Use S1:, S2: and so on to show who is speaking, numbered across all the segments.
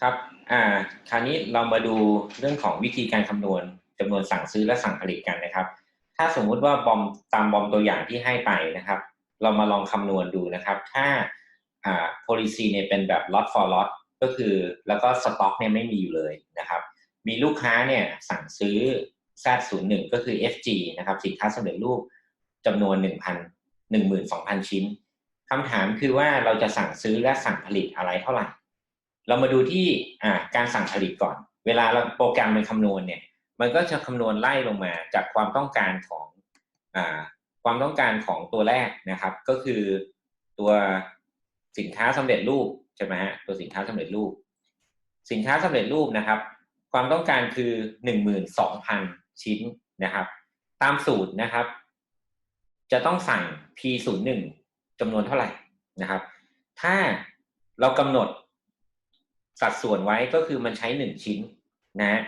S1: ครับอ่าคราวนี้เรามาดูเรื่องของวิธีการคำนวณจำนวนสั่งซื้อและสั่งผลิตกันนะครับ ถ้าสมมุติว่าบอมตามบอมตัวอย่างที่ให้ไปนะครับ เรามาลองคำนวณดูนะครับ ถ้าอ่า policy เนี่ยเป็นแบบ lot for lot ก็คือแล้วก็สต็อกเนี่ยไม่มีอยู่เลยนะครับ มีลูกค้าเนี่ยสั่งซื้อ Z01 ก็คือ FG นะครับ สินค้าสำเร็จรูปจำนวน 1,000 12,000 ชิ้นคำถามคือว่าเราจะสั่งซื้อและสั่งผลิตอะไรเท่าไหร่ เรามาดูที่การสั่งผลิตก่อน เวลาเราโปรแกรมมันคำนวณเนี่ย มันก็จะคำนวณไล่ลงมาจากความต้องการของอความต้องการของตัวแรกนะครับ ก็คือตัวสินค้าสำเร็จรูปใช่ไหมฮะตัวสินค้าสำเร็จรูป สินค้าสำเร็จรูปนะครับ ความต้องการคือหนึ่งหมื่นสองพันชิ้นนะครับ ตามสูตรนะครับ จะต้องสั่ง P01 จำนวนเท่าไหร่นะครับ ถ้าเรากำหนด สัดส่วนไว้ก็คือมันใช้หนึ่งชิ้นนะ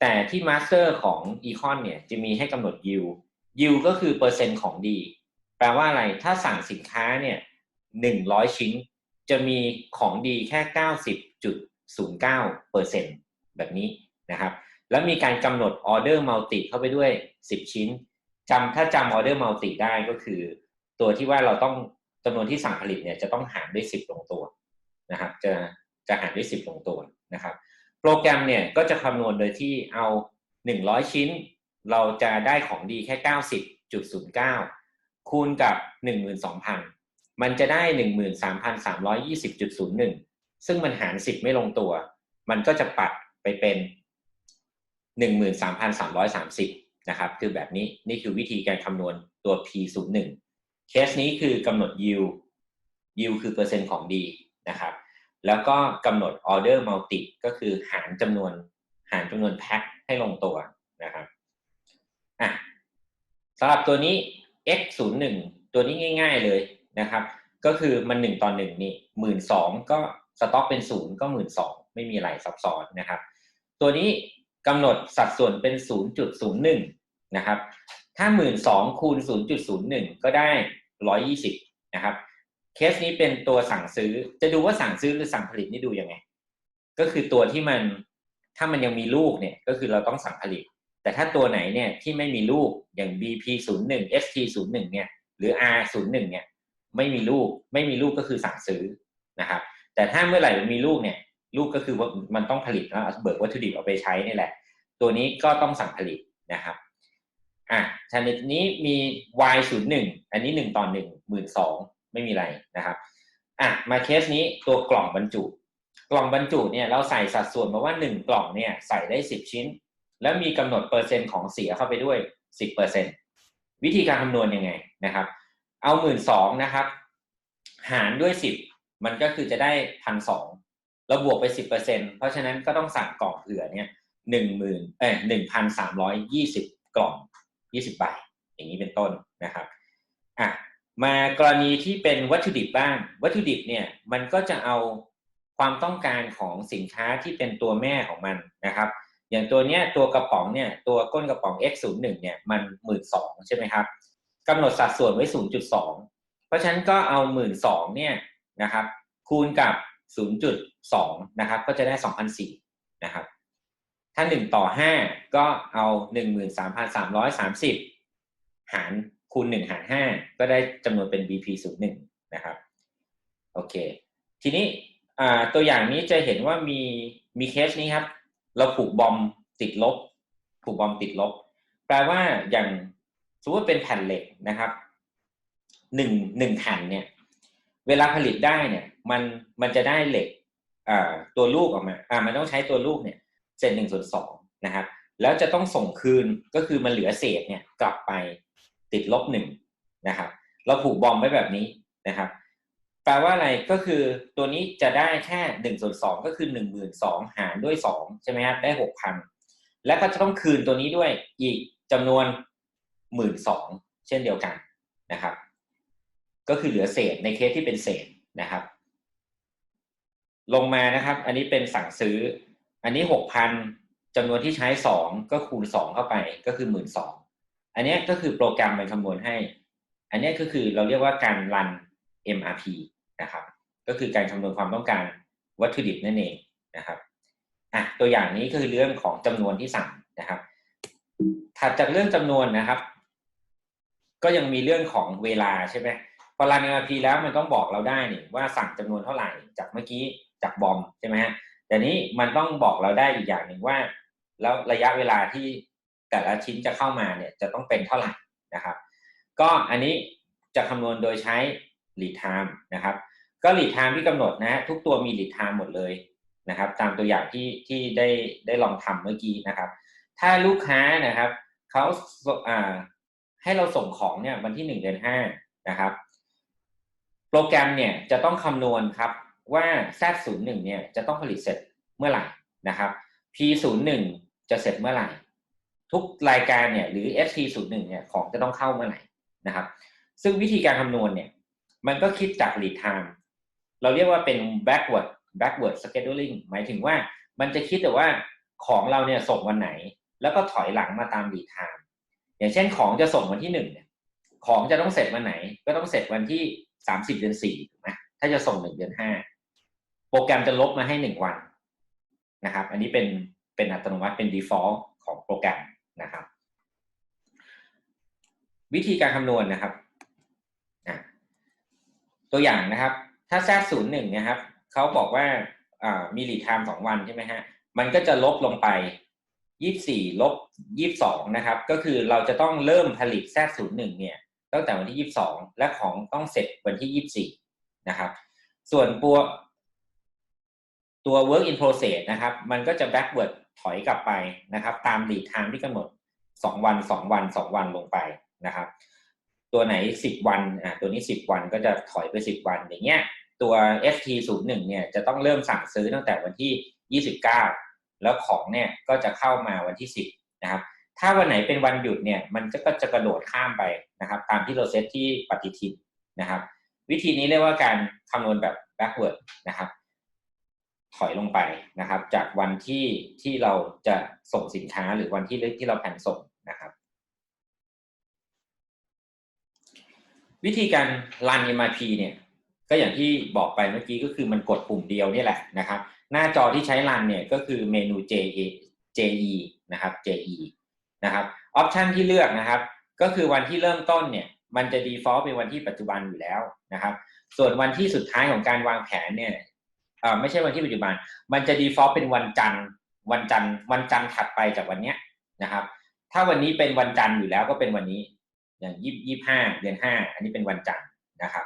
S1: แต่ที่มาสเตอร์ของ Econ เนี่ยจะมีให้กำหนด yield yield ก็คือเปอร์เซ็นต์ของดี แปลว่าอะไรถ้าสั่งสินค้าเนี่ยหนึ่งร้อยชิ้น จะมีของดีแค่เก้าสิบจุดศูนย์เก้าเปอร์เซ็นแบบนี้นะครับ แล้วมีการกำหนดออเดอร์มัลติเข้าไปด้วยสิบชิ้นจำถ้าจำออเดอร์มัลติได้ก็คือ ตัวที่ว่าเราต้องจำนวนที่สั่งผลิตเนี่ยจะต้องหารด้วยสิบลงตัวนะครับ จะ จะหารด้วยสิบลงตัวนะครับ โปรแกรมเนี่ยก็จะคำนวณโดยที่เอาหนึ่งร้อยชิ้น เราจะได้ของดีแค่เก้าสิบจุดศูนย์เก้าคูณกับหนึ่งหมื่นสองพันมันจะได้หนึ่งหมื่นสามพันสามร้อยยี่สิบจุดศูนย์หนึ่งซึ่งมันหารสิบไม่ลงตัว มันก็จะปัดไปเป็นหนึ่งหมื่นสามพันสามร้อยสามสิบนะครับ คือแบบนี้นี่คือวิธีการคำนวณตัว p ศูนย์หนึ่งเคสนี้คือกำหนด yield yield คือเปอร์เซ็นต์ของดีนะครับ แล้วก็กำหนด order multi ก็คือหารจำนวนหารจำนวนแพ็คให้ลงตัวนะครับอะสำหรับตัวนี้ x 0 1ตัวนี้ง่าย ๆเลยนะครับ ก็คือมันหนึ่งต่อหนึ่งนี่หมื่นสองก็สต็อกเป็นศูนย์ก็หมื่นสองไม่มีอะไรซับซ้อนนะครับ ตัวนี้กำหนดสัดส่วนเป็น 0.01 นะครับ ถ้าหมื่นสองคูณ 0.01 ก็ได้ 120 นะครับ เคสนี้เป็นตัวสั่งซื้อ จะดูว่าสั่งซื้อหรือสั่งผลิตนี่ดูยังไง ก็คือตัวที่มันถ้ามันยังมีลูกเนี่ยก็คือเราต้องสั่งผลิต แต่ถ้าตัวไหนเนี่ยที่ไม่มีลูกอย่าง BP01 ST01 เนี่ยหรือ R01 เนี่ยไม่มีลูกไม่มีลูกก็คือสั่งซื้อนะครับแต่ถ้าเมื่อไหร่มันมีลูกเนี่ยลูกก็คือว่ามันต้องผลิตแล้วเบิกวัตถุดิบเอาไปใช้นี่แหละ ตัวนี้ก็ต้องสั่งผลิตนะครับอะชนิดนี้มี y 0 1 อันนี้ 1 ต่อ1 1 2 ไม่มีอะไรนะครับอะมาเคสนี้ตัวกล่องบรรจุ กล่องบรรจุเนี่ยเราใส่สัดส่วนมาว่า 1 กล่องเนี่ยใส่ได้ 10 ชิ้น แล้วมีกำหนดเปอร์เซ็นต์ของเสียเข้าไปด้วย 10%วิธีการคำนวณยังไงนะครับ เอาหมื่นสองนะครับ หารด้วย 10 มันก็คือจะได้พันสองเราบวกไป 10%เพราะฉะนั้นก็ต้องสั่งกล่องเผื่อเนี่ยหนึ่งหมื่นเอ้หนึ่งพันสามร้อยยี่สิบกล่องยี่สิบใบอย่างนี้เป็นต้นนะครับอะ มากรณีที่เป็นวัตถุดิบบ้าง วัตถุดิบเนี่ยมันก็จะเอาความต้องการของสินค้าที่เป็นตัวแม่ของมันนะครับ อย่างตัวเนี้ยตัวกระป๋องเนี่ยตัวก้นกระป๋อง X01 เนี่ยมันหมื่นสองใช่ไหมครับกำหนดสัดส่วนไว้ 0.2 เพราะฉะนั้นก็เอาหมื่นสองเนี่ยนะครับคูณกับ 0.2 นะครับ ก็จะได้ 2,004นะครับ ถ้า 1 ต่อ 5 ก็เอา 13,330 หาร คูณ1หาร5ก็ได้จำนวนเป็น BP01 นะครับโอเค ทีนี้ตัวอย่างนี้จะเห็นว่ามีมีเคสนี้ครับ เราผูกบอมติดลบ ผูกบอมติดลบ แปลว่าอย่างสมมติเป็นแผ่นเหล็กนะครับหนึ่งหนึ่งแผ่นเนี่ย เวลาผลิตได้เนี่ย มันมันจะได้เหล็กตัวลูกออกมาอ่ามันต้องใช้ตัวลูกเนี่ยเศษหนึ่งส่วนสองนะครับ แล้วจะต้องส่งคืนก็คือมันเหลือเศษเนี่ยกลับไป ติดลบหนึ่งนะครับเราผูกบอมไว้แบบนี้นะครับแปลว่าอะไรก็คือตัวนี้จะได้แค่หนึ่งส่วนสองก็คือหนึ่งหมื่นสองหารด้วยสองใช่ไหมครับได้หกพันแล้วก็จะต้องคืนตัวนี้ด้วยอีกจำนวนหมื่นสองเช่นเดียวกันนะครับ ก็คือเหลือเศษในเคสที่เป็นเศษนะครับ ลงมานะครับ อันนี้เป็นสั่งซื้อ อันนี้หกพันจำนวนที่ใช้สองก็คูณสองเข้าไปก็คือหมื่นสอง อันนี้ก็คือโปรแกรมมันคำนวณให้ อันนี้ก็คือเราเรียกว่าการรัน MRP นะครับ ก็คือการคำนวณความต้องการวัตถุดิบนั่นเองนะครับอะตัวอย่างนี้คือเรื่องของจำนวนที่สั่งนะครับ ถัดจากเรื่องจำนวนนะครับ ก็ยังมีเรื่องของเวลาใช่ไหมพอรัน MRP แล้วมันต้องบอกเราได้นี่ว่าสั่งจำนวนเท่าไหร่จากเมื่อกี้จากบอมใช่ไหมฮะแต่นี้มันต้องบอกเราได้อีกอย่างหนึ่งว่า แล้วระยะเวลาที่ แต่ละชิ้นจะเข้ามาเนี่ยจะต้องเป็นเท่าไหร่นะครับ ก็อันนี้จะคำนวณโดยใช้ lead time นะครับ ก็ lead time ที่กำหนดนะทุกตัวมี lead time หมดเลยนะครับ ตามตัวอย่างที่ที่ได้ได้ลองทำเมื่อกี้นะครับ ถ้าลูกค้านะครับเขาอ่าให้เราส่งของเนี่ยวันที่หนึ่งเดือนห้านะครับ โปรแกรมเนี่ยจะต้องคำนวณครับว่า Z01 เนี่ยจะต้องผลิตเสร็จเมื่อไหร่นะครับ P01 จะเสร็จเมื่อไหร่ ทุกรายการเนี่ยหรือ ST01 เนี่ยของจะต้องเข้าเมื่อไหร่นะครับ ซึ่งวิธีการคำนวณเนี่ย มันก็คิดจาก lead time เราเรียกว่าเป็น backward backward scheduling หมายถึงว่ามันจะคิดแต่ว่าของเราเนี่ยส่งวันไหน แล้วก็ถอยหลังมาตาม lead time อย่างเช่นของจะส่งวันที่หนึ่งเนี่ยของจะต้องเสร็จวันไหน ก็ต้องเสร็จวันที่สามสิบเดือนสี่ถูกไหมถ้าจะส่งหนึ่งเดือนห้าโปรแกรมจะลบมาให้หนึ่งวันนะครับ อันนี้เป็นเป็นอัตโนมัติเป็น default ของโปรแกรม นะครับ วิธีการคำนวณนะครับตัวอย่างนะครับ ถ้าแทศูนย์หนึ่งนะครับเขาบอกว่ามีลีดไทม์สองวันใช่ไหมฮะมันก็จะลบลงไปยี่สี่ลบยี่สองนะครับ ก็คือเราจะต้องเริ่มผลิตแทศูนย์หนึ่งเนี่ยตั้งแต่วันที่ยี่สองและของต้องเสร็จวันที่ยี่สี่นะครับ ส่วนตัวตัว work in process นะครับ มันก็จะ backward ถอยกลับไปนะครับ ตาม lead time ที่กำหนด 2 วัน 2 วัน 2 วันลงไปนะครับ ตัวไหน 10 วันอ่าตัวนี้ 10 วันก็จะถอยไป 10 วันอย่างเงี้ยตัว FT01 เนี่ยจะต้องเริ่มสั่งซื้อตั้งแต่วันที่ 29 แล้วของเนี่ยก็จะเข้ามาวันที่ 10 นะครับ ถ้าวันไหนเป็นวันหยุดเนี่ยมันก็จะกระโดดข้ามไปนะครับ ตามที่เราเซตที่ปฏิทินนะครับ วิธีนี้เรียกว่าการคำนวณแบบ backward นะครับ ถอยลงไปนะครับ จากวันที่ที่เราจะส่งสินค้าหรือวันที่ที่เราแผนส่งนะครับ วิธีการรัน MRP เนี่ยก็อย่างที่บอกไปเมื่อกี้ก็คือมันกดปุ่มเดียวนี่แหละนะครับ หน้าจอที่ใช้รันเนี่ยก็คือเมนู JE JE นะครับ JE นะครับออปชันที่เลือกนะครับ ก็คือวันที่เริ่มต้นเนี่ยมันจะ default เป็นวันที่ปัจจุบันอยู่แล้วนะครับ ส่วนวันที่สุดท้ายของการวางแผนเนี่ย อ่าไม่ใช่วันที่ปัจจุบัน มันจะ default เป็นวันจันทร์วันจันทร์วันจันทร์ถัดไปจากวันเนี้ยนะครับ ถ้าวันนี้เป็นวันจันทร์อยู่แล้วก็เป็นวันนี้ อย่างยี่ยี่ห้าเดือนห้าอันนี้เป็นวันจันทร์นะครับ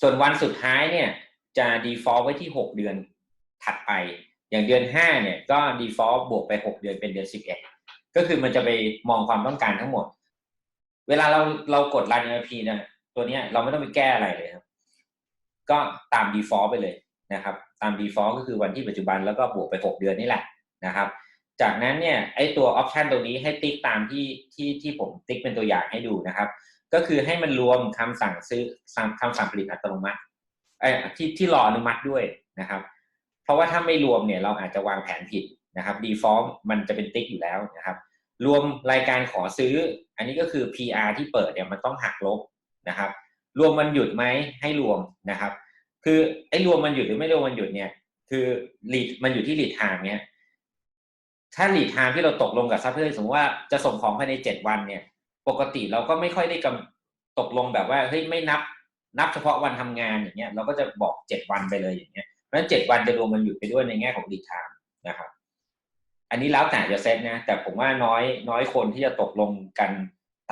S1: ส่วนวันสุดท้ายเนี่ยจะ default ไว้ที่หกเดือนถัดไป อย่างเดือนห้าเนี่ยก็ default บวกไปหกเดือนเป็นเดือนสิบเอ็ดก็คือมันจะไปมองความต้องการทั้งหมด เวลาเราเรากด run ERP นะตัวเนี้เราไม่ต้องไปแก้อะไรเลยครับ ก็ตาม default ไปเลย นะครับตาม default ก็คือวันที่ปัจจุบันแล้วก็บวกไป 6 เดือนนี่แหละนะครับ จากนั้นเนี่ยไอตัว option ตรงนี้ให้ติ๊กตามที่ที่ที่ผมติ๊กเป็นตัวอย่างให้ดูนะครับ ก็คือให้มันรวมคำสั่งซื้อคำสั่งผลิตอัตโนมัติไอที่ที่รออนุมัติด้วยนะครับ เพราะว่าถ้าไม่รวมเนี่ยเราอาจจะวางแผนผิดนะครับ default มันจะเป็นติ๊กอยู่แล้วนะครับ รวมรายการขอซื้อ อันนี้ก็คือ PR ที่เปิดเนี่ยมันต้องหักลบนะครับ รวมมันหยุดไหมให้รวมนะครับ คือไอ้รวมมันหยุดหรือไม่รวมมันหยุดเนี่ย คือลีดมันอยู่ที่ลีดไทม์เนี่ยถ้าลีดไทม์ที่เราตกลงกับซัพพลายเออร์สมมติว่าจะส่งของภายในเจ็ดวันเนี่ย ปกติเราก็ไม่ค่อยได้กำตกลงแบบว่าเฮ้ยไม่นับ นับเฉพาะวันทำงานอย่างเงี้ยเราก็จะบอกเจ็ดวันไปเลยอย่างเงี้ยเพราะฉะนั้นเจ็ดวันจะรวมมันหยุดไปด้วยในแง่ของลีดไทม์นะครับ อันนี้แล้วแต่จะเซตนะ แต่ผมว่าน้อยน้อยคนที่จะตกลงกัน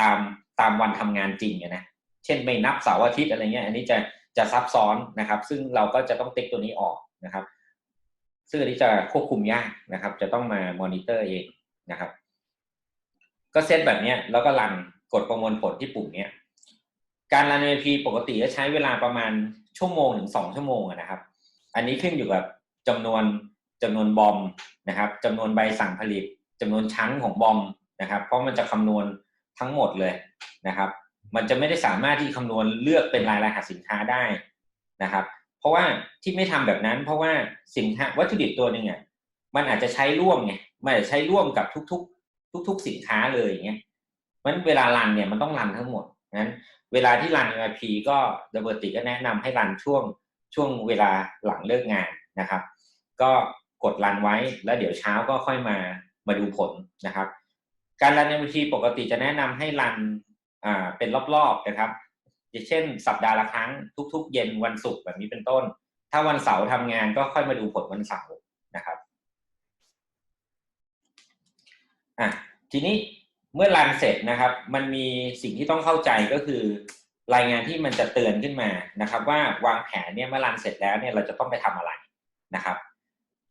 S1: ตามตามวันทำงานจริงนะเช่นไม่นับเสาร์อาทิตย์อะไรเงี้ย อันนี้จะ จะซับซ้อนนะครับ ซึ่งเราก็จะต้องติ๊กตัวนี้ออกนะครับ ซึ่งอันนี้จะควบคุมยากนะครับ จะต้องมามอนิเตอร์เองนะครับ ก็เซตแบบนี้แล้วก็รันกดประมวลผลที่ปุ่มนี้การรัน MVP ปกติจะใช้เวลาประมาณชั่วโมงถึงสองชั่วโมงนะครับ อันนี้ขึ้นอยู่กับจำนวนจำนวนบอมนะครับจำนวนใบสั่งผลิตจำนวนชั้นของบอมนะครับ เพราะมันจะคำนวณทั้งหมดเลยนะครับ มันจะไม่ได้สามารถที่คำนวณเลือกเป็นรายรหัสสินค้าได้นะครับ เพราะว่าที่ไม่ทำแบบนั้น เพราะว่าสินค้าวัตถุดิบตัวหนึ่งอะมันอาจจะใช้ร่วมไงมันอาจจะใช้ร่วมกับทุก ๆ ทุก ๆ สินค้าเลยอย่างเงี้ยมันเวลารันเนี่ยมันต้องรันทั้งหมดนั้นเวลาที่รัน ERP ก็ดับเบิลติก็แนะนำให้รันช่วงช่วงเวลาหลังเลิกงานนะครับ ก็กดรันไว้แล้วเดี๋ยวเช้าก็ค่อยมามาดูผลนะครับ การรัน MVT ปกติจะแนะนำให้รัน เป็นรอบๆนะครับอย่างเช่น สัปดาห์ละครั้งทุก ๆ เย็นวันศุกร์แบบนี้เป็นต้น ถ้าวันเสาร์ทำงานก็ค่อยมาดูผลวันเสาร์นะครับอะทีนี้เมื่อรันเสร็จนะครับ มันมีสิ่งที่ต้องเข้าใจก็คือ รายงานที่มันจะเตือนขึ้นมานะครับ ว่าวางแผนเนี่ยเมื่อรันเสร็จแล้วเนี่ยเราจะต้องไปทำอะไรนะครับ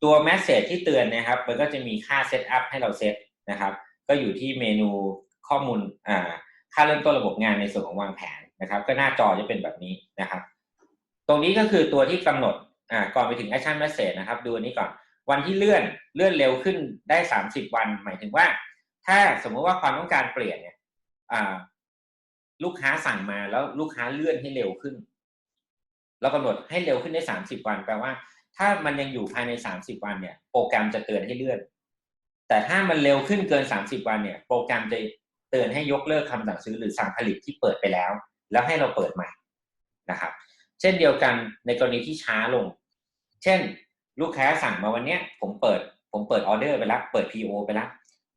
S1: ตัวแมสเซจที่เตือนนะครับ มันก็จะมีค่าเซตอัพให้เราเซตนะครับ ก็อยู่ที่เมนูข้อมูลอ่า ค่าเริ่มต้นระบบงานในส่วนของวางแผนนะครับ ก็หน้าจอจะเป็นแบบนี้นะครับ ตรงนี้ก็คือตัวที่กำหนดอ่าก่อนไปถึง action message นะครับ ดูอันนี้ก่อนวันที่เลื่อนเลื่อนเร็วขึ้นได้ 30 วัน หมายถึงว่า ถ้าสมมติว่าความต้องการเปลี่ยนเนี่ยอ่าลูกค้าสั่งมาแล้วลูกค้าเลื่อนให้เร็วขึ้น เรากำหนดให้เร็วขึ้นได้ 30 วัน แปลว่า ถ้ามันยังอยู่ภายใน 30 วันเนี่ย โปรแกรมจะเตือนให้เลื่อน แต่ถ้ามันเร็วขึ้นเกิน 30 วันเนี่ย โปรแกรมจะ เตือนให้ยกเลิกคำสั่งซื้อหรือสั่งผลิตที่เปิดไปแล้ว แล้วให้เราเปิดใหม่นะครับ เช่นเดียวกันในกรณีที่ช้าลง เช่น ลูกค้าสั่งมาวันนี้ผมเปิด ผมเปิดออเดอร์ไปแล้วเปิด PO ไปแล้ว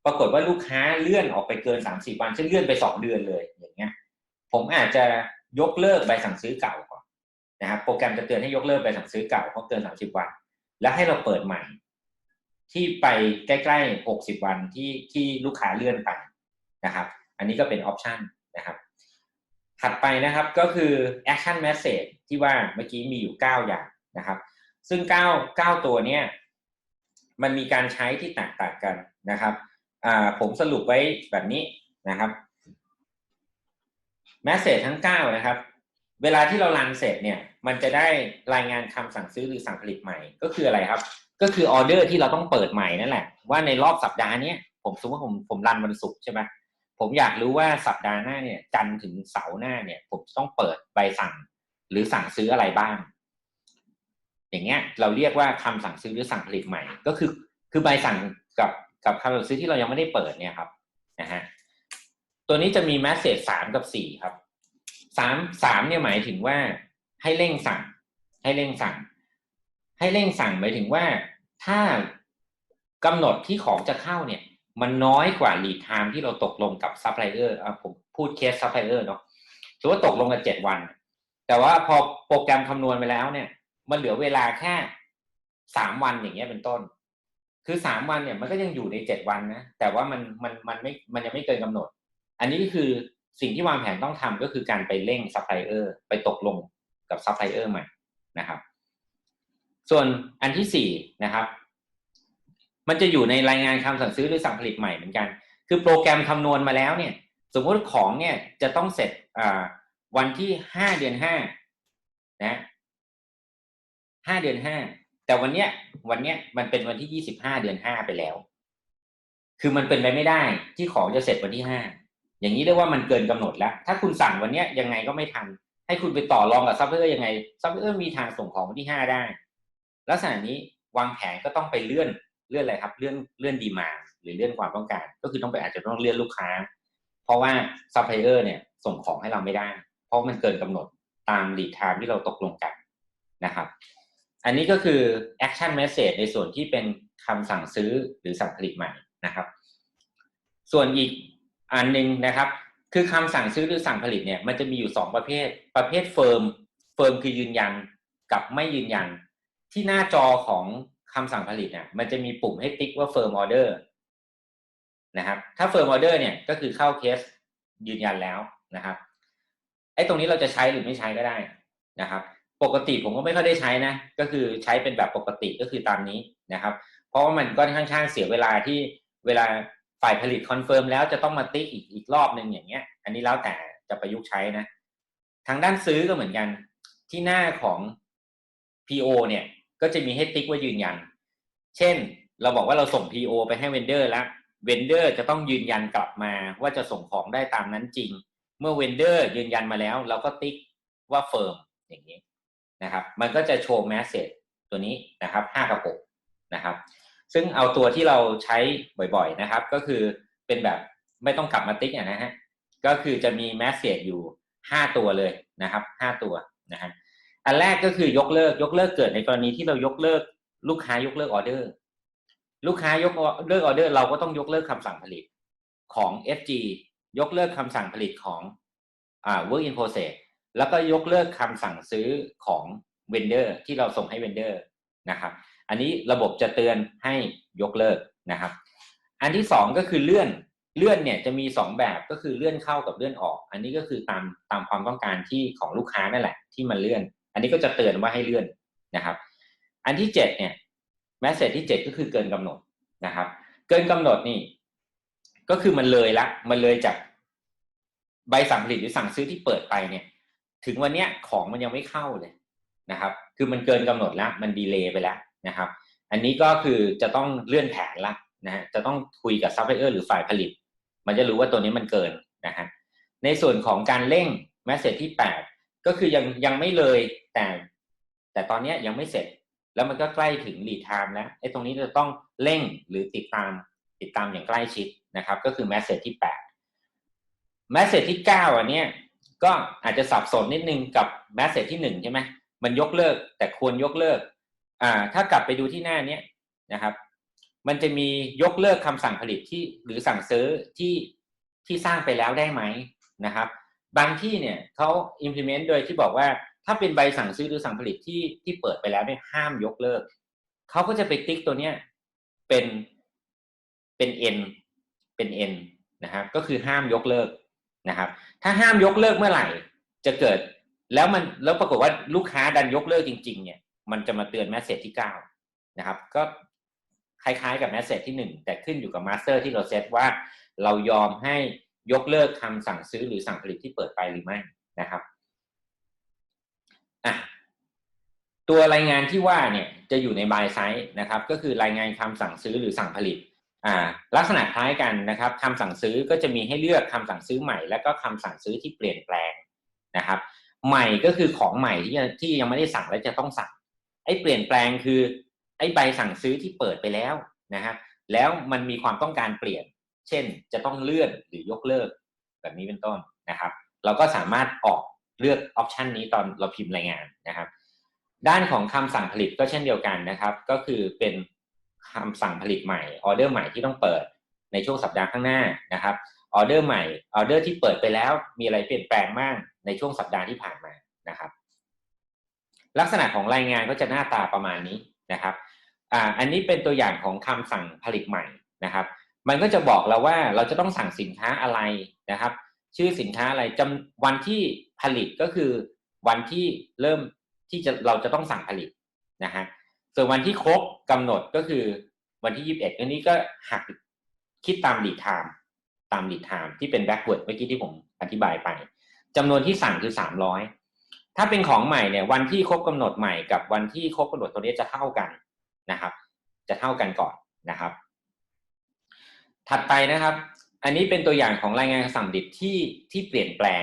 S1: ปรากฏว่าลูกค้าเลื่อนออกไปเกิน30วันเช่นเลื่อนไป2เดือนเลยอย่างเงี้ย ผมอาจจะยกเลิกใบสั่งซื้อเก่าก่อนนะครับโปรแกรมจะเตือนให้ยกเลิกใบสั่งซื้อเก่าเพราะเกิน30วัน แล้วให้เราเปิดใหม่ ที่ไปใกล้ๆ60วันที่ที่ลูกค้าเลื่อนไป นะครับ อันนี้ก็เป็นออปชันนะครับ ถัดไปนะครับก็คือ action message ที่ว่าเมื่อกี้มีอยู่ 9 อย่างนะครับ ซึ่ง 9 9 ตัวเนี้ยมันมีการใช้ที่แตกต่างกันนะครับผมสรุปไว้แบบนี้นะครับ message ทั้ง 9 นะครับ เวลาที่เรารันเสร็จเนี่ยมันจะได้รายงานคำสั่งซื้อหรือสั่งผลิตใหม่ก็คืออะไรครับก็คือออเดอร์ที่เราต้องเปิดใหม่นั่นแหละว่าในรอบสัปดาห์นี้ผมสมมติว่าผมผมรันวันศุกร์ใช่ไหม ผมอยากรู้ว่าสัปดาห์หน้าเนี่ย จันถึงเสาร์หน้าเนี่ย ผมต้องเปิดใบสั่ง หรือสั่งซื้ออะไรบ้าง อย่างเงี้ย เราเรียกว่าคำสั่งซื้อหรือสั่งผลิตใหม่ ก็คือ คือใบสั่งกับกับคำสั่งซื้อที่เรายังไม่ได้เปิดเนี่ยครับนะฮะตัวนี้จะมีแมสเซจสามกับสี่ครับสามสามเนี่ยหมายถึงว่าให้เร่งสั่ง ให้เร่งสั่ง ให้เร่งสั่งหมายถึงว่าถ้ากำหนดที่ของจะเข้าเนี่ย มันน้อยกว่า lead time ที่เราตกลงกับซัพพลายเออร์ผมพูดเคสซัพพลายเออร์เนาะถือว่าตกลงกันเจ็ดวัน แต่ว่าพอโปรแกรมคำนวณไปแล้วเนี่ย มันเหลือเวลาแค่สามวันอย่างเงี้ยเป็นต้น คือสามวันเนี่ยมันก็ยังอยู่ในเจ็ดวันนะแต่ว่ามันมันมันไม่มันยังไม่เกินกำหนด อันนี้คือสิ่งที่วางแผนต้องทำก็คือการไปเร่งซัพพลายเออร์ไปตกลงกับซัพพลายเออร์ใหม่นะครับ ส่วนอันที่สี่นะครับ มันจะอยู่ในรายงานคำสั่งซื้อหรือสั่งผลิตใหม่เหมือนกัน คือโปรแกรมคำนวณมาแล้วเนี่ย สมมติของเนี่ยจะต้องเสร็จวันที่ห้าเดือนห้านะห้าเดือนห้าแต่วันเนี้ย วันเนี้ยมันเป็นวันที่ยี่สิบห้าเดือนห้าไปแล้ว คือมันเป็นไปไม่ได้ที่ของจะเสร็จวันที่ห้าอย่างนี้เรียกว่ามันเกินกำหนดแล้ว ถ้าคุณสั่งวันเนี้ยยังไงก็ไม่ทัน ให้คุณไปต่อรองกับซัพพลายเออร์ยังไงซัพพลายเออร์มีทางส่งของวันที่ห้าได้ ลักษณะนี้วางแผนก็ต้องไปเลื่อน เลื่อนอะไรครับ เลื่อนเลื่อนดีมาหรือเลื่อนความต้องการ ก็คือต้องไปอาจจะต้องเลื่อนลูกค้า เพราะว่าซัพพลายเออร์เนี่ยส่งของให้เราไม่ได้ เพราะมันเกินกำหนดตามลีดไทม์ที่เราตกลงกันนะครับ อันนี้ก็คือ action message ในส่วนที่เป็นคำสั่งซื้อหรือสั่งผลิตใหม่นะครับ ส่วนอีกอันหนึ่งนะครับ คือคำสั่งซื้อหรือสั่งผลิตเนี่ยมันจะมีอยู่สองประเภท ประเภทเฟิร์มเฟิร์มคือยืนยันกับไม่ยืนยันที่หน้าจอของ คำสั่งผลิตเนี่ยมันจะมีปุ่มให้ติ๊กว่า firm order นะครับ ถ้า firm order เนี่ยก็คือเข้าเคสยืนยันแล้วนะครับไอ้ตรงนี้เราจะใช้หรือไม่ใช้ก็ได้นะครับ ปกติผมก็ไม่ค่อยได้ใช้นะ ก็คือใช้เป็นแบบปกติก็คือตามนี้นะครับ เพราะว่ามันก็ค่อนข้างเสียเวลาที่เวลาฝ่ายผลิตคอนเฟิร์มแล้วจะต้องมาติ๊กอีกอีกรอบหนึ่งอย่างเงี้ย อันนี้แล้วแต่จะประยุกต์ใช้นะ ทางด้านซื้อก็เหมือนกันที่หน้าของ PO เนี่ย ก็จะมีให้ติ๊กว่ายืนยัน เช่น เราบอกว่าเราส่ง PO ไปให้เวนเดอร์แล้วเวนเดอร์จะต้องยืนยันกลับมาว่าจะส่งของได้ตามนั้นจริง เมื่อเวนเดอร์ยืนยันมาแล้ว เราก็ติ๊กว่าเฟิร์มอย่างนี้นะครับ มันก็จะโชว์แมสเซจตัวนี้นะครับ5กับ6นะครับ ซึ่งเอาตัวที่เราใช้บ่อยๆนะครับ ก็คือเป็นแบบไม่ต้องกลับมาติ๊กนะฮะก็คือจะมีแมสเซจอยู่ 5 ตัวเลยนะครับ 5 ตัวนะฮะ อันแรกก็คือยกเลิกยกเลิกเกิดในกรณีที่เรายกเลิก ลูกค้ายกเลิกออเดอร์ ลูกค้ายกเลิกออเดอร์ เราก็ต้องยกเลิกคำสั่งผลิตของ FG ยกเลิกคำสั่งผลิตของอ่า work in process แล้วก็ยกเลิกคำสั่งซื้อของ vendor ที่เราส่งให้ vendor นะครับ อันนี้ระบบจะเตือนให้ยกเลิกนะครับ อันที่สองก็คือเลื่อนเลื่อนเนี่ยจะมีสองแบบก็คือเลื่อนเข้ากับเลื่อนออก อันนี้ก็คือตามตามความต้องการที่ของลูกค้านั่นแหละที่มันเลื่อน อันนี้ก็จะเตือนว่าให้เลื่อนนะครับ อันที่เจ็ดเนี่ยแมสเซจที่เจ็ดก็คือเกินกำหนดนะครับ เกินกำหนดนี่ ก็คือมันเลยละมันเลยจากใบสั่งผลิตหรือสั่งซื้อที่เปิดไปเนี่ย ถึงวันเนี้ยของมันยังไม่เข้าเลยนะครับ คือมันเกินกำหนดแล้วมันดีเลย์ไปแล้วนะครับ อันนี้ก็คือจะต้องเลื่อนแผนละนะฮะจะต้องคุยกับซัพพลายเออร์หรือฝ่ายผลิต มันจะรู้ว่าตัวนี้มันเกินนะฮะในส่วนของการเร่งแมสเซจที่แปด ก็คือยังยังไม่เลยแต่แต่ตอนนี้ยังไม่เสร็จ แล้วมันก็ใกล้ถึงลีดไทม์แล้วไอ้ตรงนี้จะต้องเร่งหรือติดตามติดตามอย่างใกล้ชิดนะครับ ก็คือแมสเซจที่แปดแมสเซจที่เก้าอันเนี้ยก็อาจจะสับสนนิดนึงกับแมสเซจที่หนึ่งใช่ไหมมันยกเลิกแต่ควรยกเลิกอ่าถ้ากลับไปดูที่หน้าเนี้ยนะครับ มันจะมียกเลิกคำสั่งผลิตที่หรือสั่งซื้อที่ที่สร้างไปแล้วได้ไหมนะครับ บางที่เนี่ยเขา implement โดยที่บอกว่าถ้าเป็นใบสั่งซื้อหรือสั่งผลิตที่ที่เปิดไปแล้วเนี่ยห้ามยกเลิกเขาก็จะไปติ๊กตัวเนี้ยเป็นเป็น n เป็น n นะครับ ก็คือห้ามยกเลิกนะครับ ถ้าห้ามยกเลิกเมื่อไหร่ จะเกิดแล้วมันแล้วปรากฏว่าลูกค้าดันยกเลิกจริง ๆ เนี่ย มันจะมาเตือนแมสเซจที่เก้านะครับ ก็คล้ายๆกับแมสเซจที่หนึ่งแต่ขึ้นอยู่กับมาสเตอร์ที่เราเซตว่าเรายอมให้ ยกเลิกคำสั่งซื้อหรือสั่งผลิตที่เปิดไปหรือไม่นะครับอะตัวรายงานที่ว่าเนี่ยจะอยู่ในบายไซต์นะครับ ก็คือรายงานคำสั่งซื้อหรือสั่งผลิตอ่าลักษณะคล้ายกันนะครับคำสั่งซื้อก็จะมีให้เลือกคำสั่งซื้อใหม่ แล้วก็คำสั่งซื้อที่เปลี่ยนแปลงนะครับ ใหม่ก็คือของใหม่ที่ที่ยังไม่ได้สั่งและจะต้องสั่งไอ้เปลี่ยนแปลงคือไอ้ใบสั่งซื้อที่เปิดไปแล้วนะฮะแล้วมันมีความต้องการเปลี่ยน เช่นจะต้องเลื่อนหรือยกเลิก แบบนี้เป็นต้นนะครับ เราก็สามารถออกเลือกออปชันนี้ตอนเราพิมพ์รายงานนะครับ ด้านของคำสั่งผลิตก็เช่นเดียวกันนะครับ ก็คือเป็นคำสั่งผลิตใหม่ออเดอร์ใหม่ที่ต้องเปิดในช่วงสัปดาห์ข้างหน้านะครับออเดอร์ใหม่ออเดอร์ที่เปิดไปแล้วมีอะไรเปลี่ยนแปลงบ้างในช่วงสัปดาห์ที่ผ่านมานะครับ ลักษณะของรายงานก็จะหน้าตาประมาณนี้นะครับอ่าอันนี้เป็นตัวอย่างของคำสั่งผลิตใหม่นะครับ มันก็จะบอกเราว่าเราจะต้องสั่งสินค้าอะไรนะครับ ชื่อสินค้าอะไรจำวันที่ผลิตก็คือวันที่เริ่มที่จะเราจะต้องสั่งผลิตนะฮะส่วนวันที่ครบกำหนดก็คือวันที่ยี่สิบเอ็ดอันนี้ก็หักคิดตาม lead time ตาม lead time ที่เป็น backward เมื่อกี้ที่ผมอธิบายไปจำนวนที่สั่งคือสามร้อยถ้าเป็นของใหม่เนี่ยวันที่ครบกำหนดใหม่กับวันที่ครบกำหนดตัวนี้จะเท่ากันนะครับ จะเท่ากันก่อนนะครับ ถัดไปนะครับ อันนี้เป็นตัวอย่างของรายงานสั่งดิบที่ที่เปลี่ยนแปลง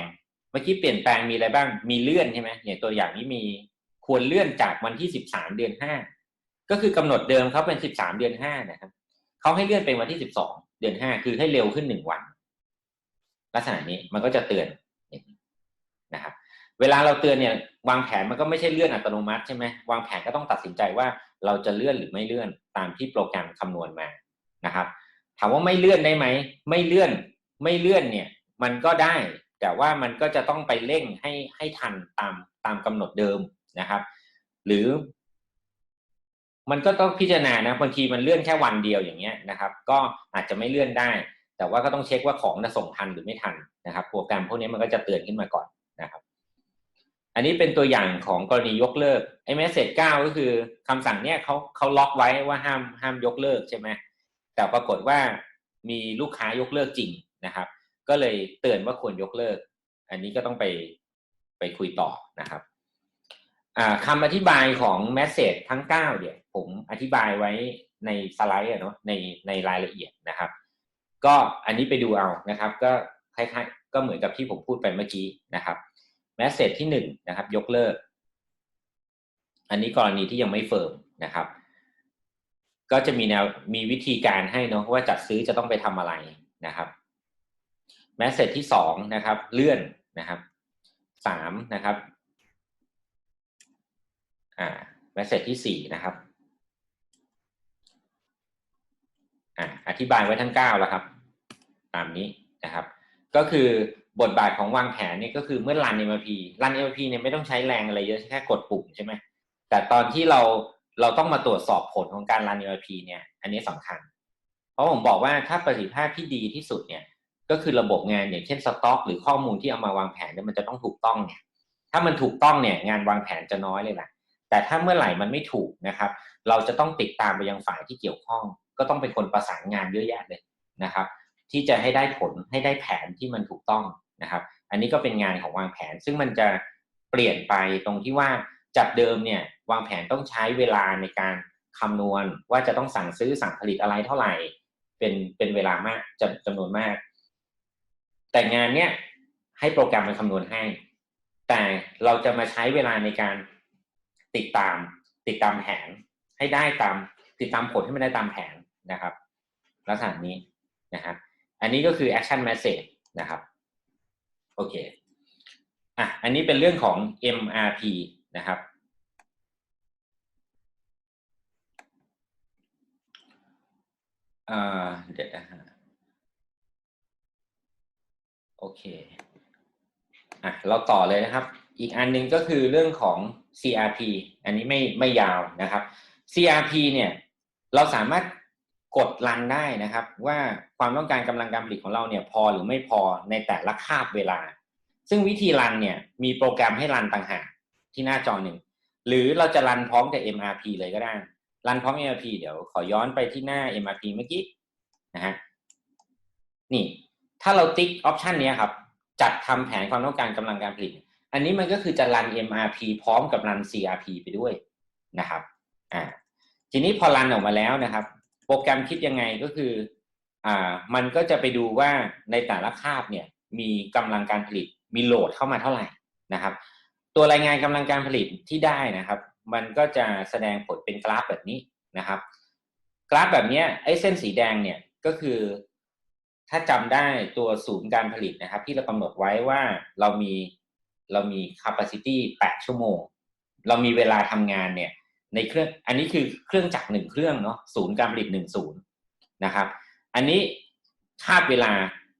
S1: เมื่อกี้เปลี่ยนแปลงมีอะไรบ้าง มีเลื่อนใช่ไหมเนี่ยตัวอย่างนี้มีควรเลื่อนจากวันที่สิบสามเดือนห้าก็คือกำหนดเดิมเขาเป็นสิบสามเดือนห้านะครับเขาให้เลื่อนเป็นวันที่สิบสองเดือนห้าคือให้เร็วขึ้นหนึ่งวัน ลักษณะนี้มันก็จะเตือนนะครับ เวลาเราเตือนเนี่ยวางแผนมันก็ไม่ใช่เลื่อนอัตโนมัติใช่ไหมวางแผนก็ต้องตัดสินใจว่าเราจะเลื่อนหรือไม่เลื่อนตามที่โปรแกรมคำนวณมานะครับ ถามว่าไม่เลื่อนได้ไหมไม่เลื่อนไม่เลื่อนเนี่ย มันก็ได้ แต่ว่ามันก็จะต้องไปเร่งให้ให้ทันตามตามกำหนดเดิมนะครับ หรือ มันก็ต้องพิจารณานะบางทีมันเลื่อนแค่วันเดียวอย่างเงี้ยนะครับ ก็อาจจะไม่เลื่อนได้ แต่ว่าก็ต้องเช็คว่าของจะส่งทันหรือไม่ทันนะครับโปรแกรมพวกนี้มันก็จะเตือนขึ้นมาก่อนนะครับ อันนี้เป็นตัวอย่างของกรณียกเลิกไอ้แมสเซจเก้าก็คือคำสั่งเนี้ยเขาเขาล็อกไว้ว่าห้ามห้ามยกเลิกใช่ไหม แต่ปรากฏว่ามีลูกค้ายกเลิกจริงนะครับ ก็เลยเตือนว่าควรยกเลิก อันนี้ก็ต้องไปไปคุยต่อนะครับคำอธิบายของแมสเซจทั้ง 9 เนี่ย ผมอธิบายไว้ในสไลด์เนาะในในรายละเอียดนะครับ ก็อันนี้ไปดูเอานะครับ ก็คล้ายๆ ก็เหมือนกับที่ผมพูดไปเมื่อกี้นะครับแมสเซจที่1นนะครับ ยกเลิก อันนี้กรณีที่ยังไม่เฟิร์มนะครับ ก็จะมีแนวมีวิธีการให้เนาะว่าจัดซื้อจะต้องไปทำอะไรนะครับแมสเซจที่2นะครับ เลื่อนนะครับ3นะครับอ่าเมสเซจที่สี่นะครับอ่าอธิบายไว้ทั้งเก้าแล้วครับ ตามนี้นะครับ ก็คือบทบาทของวางแผนนี่ก็คือเมื่อรัน MRP รัน MRP เนี่ยไม่ต้องใช้แรงอะไรเยอะแค่กดปุ่มใช่ไหมแต่ตอนที่เรา เราต้องมาตรวจสอบผลของการรัน MRP เนี่ย อันนี้สำคัญ เพราะผมบอกว่าถ้าประสิทธิภาพที่ดีที่สุดเนี่ย ก็คือระบบงานอย่างเช่นสต็อกหรือข้อมูลที่เอามาวางแผนเนี่ยมันจะต้องถูกต้องเนี่ย ถ้ามันถูกต้องเนี่ยงานวางแผนจะน้อยเลยแหละแต่ถ้าเมื่อไหร่มันไม่ถูกนะครับ เราจะต้องติดตามไปยังฝ่ายที่เกี่ยวข้อง ก็ต้องเป็นคนประสานงานเยอะแยะเลยนะครับ ที่จะให้ได้ผลให้ได้แผนที่มันถูกต้องนะครับ อันนี้ก็เป็นงานของวางแผน ซึ่งมันจะเปลี่ยนไปตรงที่ว่าจากเดิมเนี่ย วางแผนต้องใช้เวลาในการคำนวณว่าจะต้องสั่งซื้อสั่งผลิตอะไรเท่าไหร่ เป็นเป็นเวลามากจำจำนวนมาก แต่งานเนี้ยให้โปรแกรมมันคำนวณให้ แต่เราจะมาใช้เวลาในการติดตาม ติดตามแผนให้ได้ตาม ติดตามผลให้มันได้ตามแผนนะครับ ลักษณะนี้นะครับอันนี้ก็คือ action message นะครับ โอเค อะ อันนี้เป็นเรื่องของ MRP นะครับ อ่าเดี๋ยวนะฮะโอเคอะเราต่อเลยนะครับ อีกอันหนึงก็คือเรื่องของ CRP อันนี้ไม่ไม่ยาวนะครับ CRP เนี่ยเราสามารถกดรันได้นะครับ ว่าความต้องการกำลังการผลิตของเราเนี่ยพอหรือไม่พอในแต่ละคาบเวลา ซึ่งวิธีรันเนี่ยมีโปรแกรมให้รันต่างหากที่หน้าจอหนึ่ง หรือเราจะรันพร้อมกับ MRP เลยก็ได้ รันพร้อม MRP เดี๋ยวขอย้อนไปที่หน้า MRP เมื่อกี้นะฮะนี่ ถ้าเราติ๊กออปชันนี้ครับ จัดทำแผนความต้องการกำลังการผลิต อันนี้มันก็คือจะรัน MRP พร้อมกับรัน CRP ไปด้วยนะครับอ่าทีนี้พอรันออกมาแล้วนะครับ โปรแกรมคิดยังไงก็คืออ่ามันก็จะไปดูว่าในแต่ละคาบเนี่ยมีกำลังการผลิตมีโหลดเข้ามาเท่าไหร่นะครับ ตัวรายงานกำลังการผลิตที่ได้นะครับ มันก็จะแสดงผลเป็นกราฟแบบนี้นะครับ กราฟแบบนี้ไอ้เส้นสีแดงเนี่ยก็คือ ถ้าจำได้ตัวศูนย์การผลิตนะครับ ที่เรากำหนดไว้ว่าเรามีเรามี capacity 8 ชั่วโมง เรามีเวลาทำงานเนี่ยในเครื่องอันนี้คือเครื่องจักรหนึ่งเครื่องเนาะศูนย์การผลิตหนึ่งศูนย์นะครับ อันนี้คาบเวลา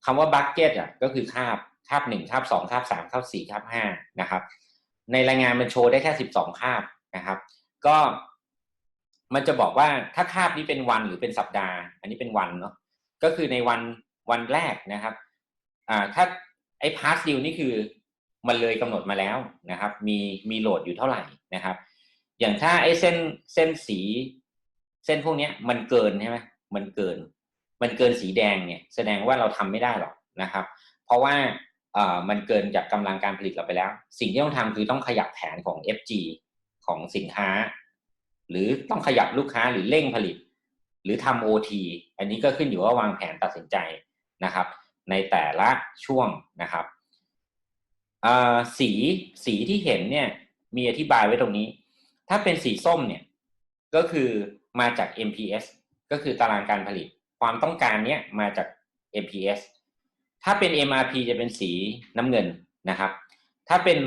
S1: คำว่า bucket อะก็คือคาบคาบหนึ่งคาบสองคาบสามคาบสี่คาบห้านะครับ ในรายงานมันโชว์ได้แค่สิบสองคาบ นะครับ ก็มันจะบอกว่าถ้าคาบนี้เป็นวันหรือเป็นสัปดาห์ อันนี้เป็นวันเนาะก็คือในวันวันแรกนะครับอ่าถ้าไอ้ past due นี่คือมันเลยกำหนดมาแล้วนะครับ มีมีโหลดอยู่เท่าไหร่นะครับ อย่างถ้าไอ้เส้นเส้นสี เส้นพวกนี้มันเกินใช่ไหมมันเกิน มันเกินสีแดงเนี่ยแสดงว่าเราทำไม่ได้หรอกนะครับ เพราะว่าอ่ามันเกินจากกำลังการผลิตเราไปแล้ว สิ่งที่ต้องทำคือต้องขยับแผนของ FG ของสินค้า หรือต้องขยับลูกค้าหรือเร่งผลิต หรือทำ OT อันนี้ก็ขึ้นอยู่ว่าวางแผนตัดสินใจนะครับ ในแต่ละช่วงนะครับสีสีที่เห็นเนี่ยมีอธิบายไว้ตรงนี้ ถ้าเป็นสีส้มเนี่ยก็คือมาจาก MPS ก็คือตารางการผลิต ความต้องการเนี้ยมาจาก MPS ถ้าเป็น MRP จะเป็นสีน้ำเงินนะครับ ถ้าเป็น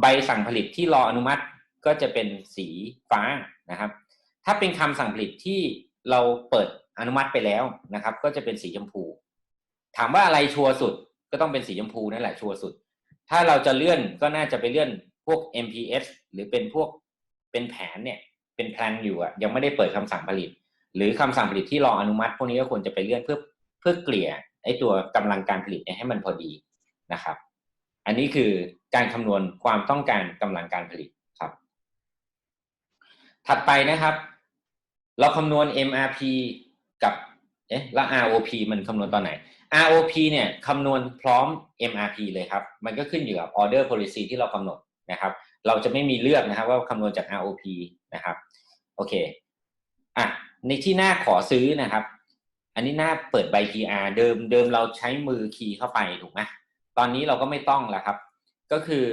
S1: ใบสั่งผลิตที่รออนุมัติ ก็จะเป็นสีฟ้านะครับ ถ้าเป็นคำสั่งผลิตที่เราเปิดอนุมัติไปแล้วนะครับ ก็จะเป็นสีชมพู ถามว่าอะไรชัวร์สุดก็ต้องเป็นสีชมพูนั่นแหละชัวร์สุด ถ้าเราจะเลื่อนก็น่าจะไปเลื่อนพวก MPS หรือเป็นพวกเป็นแผนเนี่ยเป็นแพลนอยู่อะยังไม่ได้เปิดคำสั่งผลิต หรือคำสั่งผลิตที่รออนุมัติ พวกนี้ก็ควรจะไปเลื่อนเพื่อเพื่อเกลี่ยไอ้ตัวกำลังการผลิตให้มันพอดีนะครับ อันนี้คือการคำนวณความต้องการกำลังการผลิต ถัดไปนะครับ เราคำนวณ MRP กับเอ๊ะแล้ว ROP มันคำนวณตอนไหน ROP เนี่ยคำนวณพร้อม MRP เลยครับ มันก็ขึ้นอยู่กับ order policy ที่เรากำหนดนะครับ เราจะไม่มีเลือกนะครับว่าคำนวณจาก ROP นะครับโอเคอะในที่หน้าขอซื้อนะครับ อันนี้หน้าเปิดใบ PR เดิมเดิมเราใช้มือคีย์เข้าไปถูกไหมตอนนี้เราก็ไม่ต้องแล้วครับ ก็คือ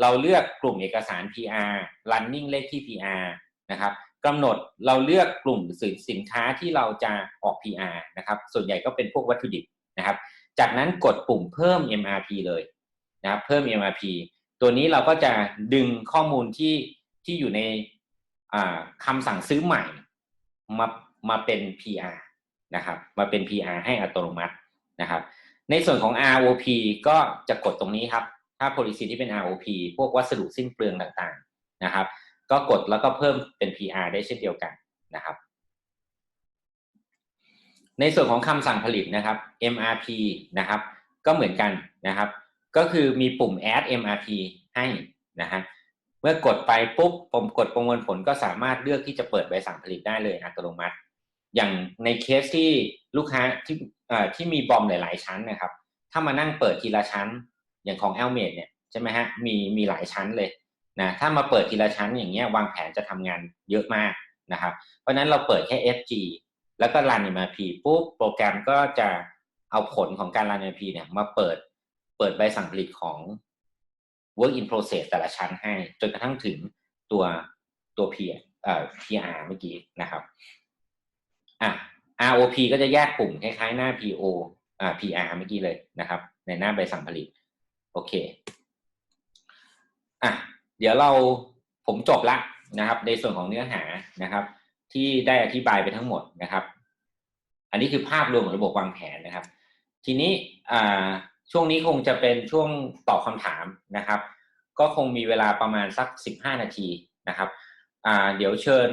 S1: เราเลือกกลุ่มเอกสาร PR running เลขที่ PR นะครับกำหนดเราเลือกกลุ่มสินสินค้าที่เราจะออก PR นะครับ ส่วนใหญ่ก็เป็นพวกวัตถุดิบนะครับ จากนั้นกดปุ่มเพิ่ม MRP เลยนะครับเพิ่ม MRP ตัวนี้เราก็จะดึงข้อมูลที่ที่อยู่ในคำสั่งซื้อใหม่มามาเป็น PR นะครับ มาเป็น PR ให้อัตโนมัตินะครับ ในส่วนของ ROP ก็จะกดตรงนี้ครับ ถ้า policy ที่เป็น ROP พวกวัสดุสิ้นเปลืองต่างๆนะครับ ก็กดแล้วก็เพิ่มเป็น PR ได้เช่นเดียวกันนะครับ ในส่วนของคำสั่งผลิตนะครับ MRP นะครับ ก็เหมือนกันนะครับ ก็คือมีปุ่ม add MRP ให้นะฮะเมื่อกดไปปุ๊บผมกดประมวลผลก็สามารถเลือกที่จะเปิดใบสั่งผลิตได้เลยอัตโนมัติ อย่างในเคสที่ลูกค้าที่ที่มีบอมหลาย ๆ ชั้นนะครับ ถ้ามานั่งเปิดทีละชั้น อย่างของ e l m a d เนี่ยใช่ไหมฮะมีมีหลายชั้นเลย นะถ้ามาเปิดทีละชั้นอย่างเงี้ยวางแผนจะทำงานเยอะมากนะครับเพราะนั้นเราเปิดแค่ FG แล้วก็ run MRP ปุ๊บโปรแกรมก็จะเอาผลของการ run MRP เนี่ยมาเปิดเปิดใบสั่งผลิตของ work in process แต่ละชั้นให้ จนกระทั่งถึงตัวตัว P เอ่อ PR เมื่อกี้นะครับอะ ROP ก็จะแยกปุ่มคล้ายๆหน้า PO อ่า PR เมื่อกี้เลยนะครับ ในหน้าใบสั่งผลิต โอเคอะ เดี๋ยวเราผมจบละนะครับ ในส่วนของเนื้อหานะครับ ที่ได้อธิบายไปทั้งหมดนะครับ อันนี้คือภาพรวมของระบบวางแผนนะครับ ทีนี้ช่วงนี้คงจะเป็นช่วงตอบคำถามนะครับ ก็คงมีเวลาประมาณสักสิบห้านาทีนะครับเดี๋ยวเชิญ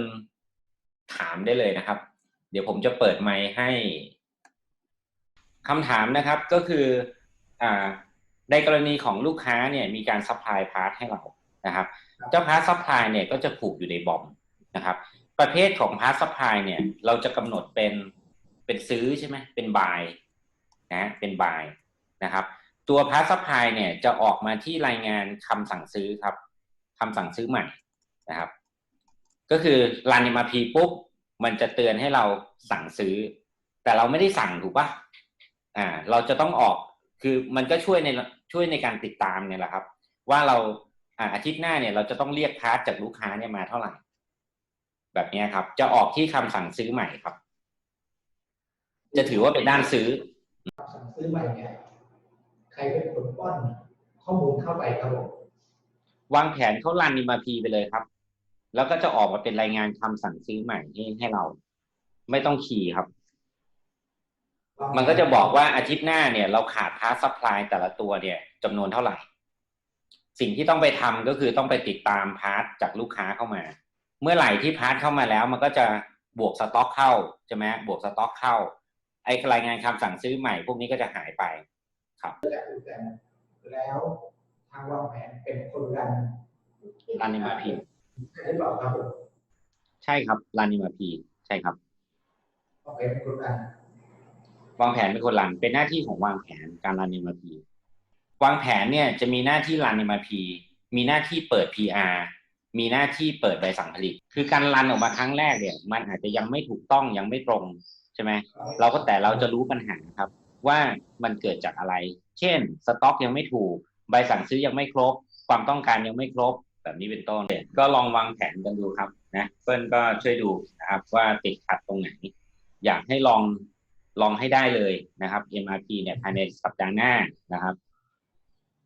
S1: ถามได้เลยนะครับ เดี๋ยวผมจะเปิดไมค์ให้คำถามนะครับก็คืออในกรณีของลูกค้าเนี่ยมีการซัพพลายพาร์ทให้เรา นะครับ เจ้าพาร์ทซัพพลายเนี่ยก็จะผูกอยู่ในบอมนะครับ ประเภทของพาร์ทซัพพลายเนี่ยเราจะกำหนดเป็นเป็นซื้อใช่ไหมเป็นบายนะเป็นบายนะครับ ตัวพาร์ทซัพพลายเนี่ยจะออกมาที่รายงานคำสั่งซื้อครับคำสั่งซื้อใหม่นะครับ ก็คือรันมาพีปุ๊บมันจะเตือนให้เราสั่งซื้อ แต่เราไม่ได้สั่งถูกปะอ่า เราจะต้องออกคือมันก็ช่วยในช่วยในการติดตามเนี่ยแหละครับ ว่าเรา อ่าอาทิตย์หน้าเนี่ยเราจะต้องเรียกพาร์ทจากลูกค้าเนี่ยมาเท่าไหร่ แบบนี้ครับ จะออกที่คำสั่งซื้อใหม่ครับ จะถือว่าเป็นด้านซื้อ
S2: สั่งซื้อใหม่เนี่ยใครเป็นคนป้อนข้อมูลเข้าไปครับผม
S1: วางแผนเขารันนิมาพีไปเลยครับ แล้วก็จะออกมาเป็นรายงานคำสั่งซื้อใหม่ให้ให้เรา ไม่ต้องคีย์ครับ มันก็จะบอกว่าอาทิตย์หน้าเนี่ย เราขาดพาร์ทซัพพลายแต่ละตัวเนี่ยจำนวนเท่าไหร่ สิ่งที่ต้องไปทำก็คือต้องไปติดตามพาร์ทจากลูกค้าเข้ามา เมื่อไหร่ที่พาร์ทเข้ามาแล้ว มันก็จะบวกสต็อกเข้าใช่ไหมบวกสต็อกเข้า ไอ้รายงานคำสั่งซื้อใหม่ พวกนี้ก็จะหายไปครับ
S2: แล้วทางวางแผนเป็นคนรัน
S1: รันนิมาพี
S2: ใช่หรือเปล่าครับผม
S1: ใช่ครับรันนิมาพีใช่ครับ
S2: วางแผนเป็นคนรัน
S1: วางแผนเป็นคนรันเป็นหน้าที่ของวางแผนการรัน MRP วางแผนเนี่ยจะมีหน้าที่รัน MRP มีหน้าที่เปิด PR มีหน้าที่เปิดใบสั่งผลิต คือการรันออกมาครั้งแรกเนี่ย มันอาจจะยังไม่ถูกต้องยังไม่ตรงใช่ไหมเราก็แต่เราจะรู้ปัญหาครับ ว่ามันเกิดจากอะไร เช่นสต็อกยังไม่ถูก ใบสั่งซื้อยังไม่ครบ ความต้องการยังไม่ครบ แบบนี้เป็นต้นก็ลองวางแผนกันดูครับนะเปิ้ลก็ช่วยดูนะครับว่าติดขัดตรงไหน อยากให้ลองลองให้ได้เลยนะครับ MRP เนี่ยภายในสัปดาห์หน้านะครับ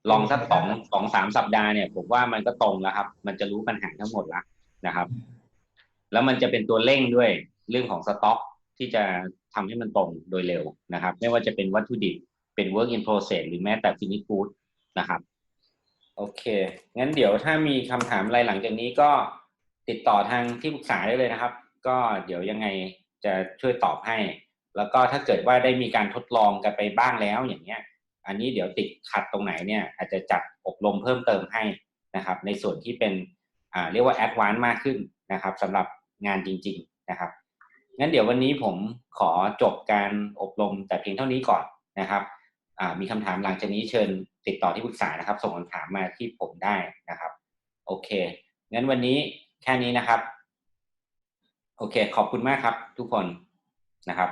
S1: ลองสักสองสองสามสัปดาห์เนี่ยผมว่ามันก็ตรงแล้วครับ มันจะรู้ปัญหาทั้งหมดแล้วนะครับ แล้วมันจะเป็นตัวเร่งด้วยเรื่องของสต็อกที่จะทำให้มันตรงโดยเร็วนะครับ ไม่ว่าจะเป็นวัตถุดิบเป็น work in process หรือแม้แต่ finish good นะครับ โอเค งั้นเดี๋ยวถ้ามีคำถามอะไรหลังจากนี้ก็ติดต่อทางที่ปรึกษาได้เลยนะครับ ก็เดี๋ยวยังไงจะช่วยตอบให้ แล้วก็ถ้าเกิดว่าได้มีการทดลองกันไปบ้างแล้วอย่างเงี้ย อันนี้เดี๋ยวติดขัดตรงไหนเนี่ยอาจจะจัดอบรมเพิ่มเติมให้นะครับ ในส่วนที่เป็นเรียกว่าแอดวานซ์มากขึ้นนะครับสำหรับงานจริง ๆนะครับงั้นเดี๋ยววันนี้ผมขอจบการอบรมแต่เพียงเท่านี้ก่อนนะครับมีคำถามหลังจากนี้เชิญติดต่อที่ปรึกษานะครับ ส่งคำถามมาที่ผมได้นะครับ โอเค งั้นวันนี้แค่นี้นะครับ โอเค ขอบคุณมากครับทุกคนนะครับ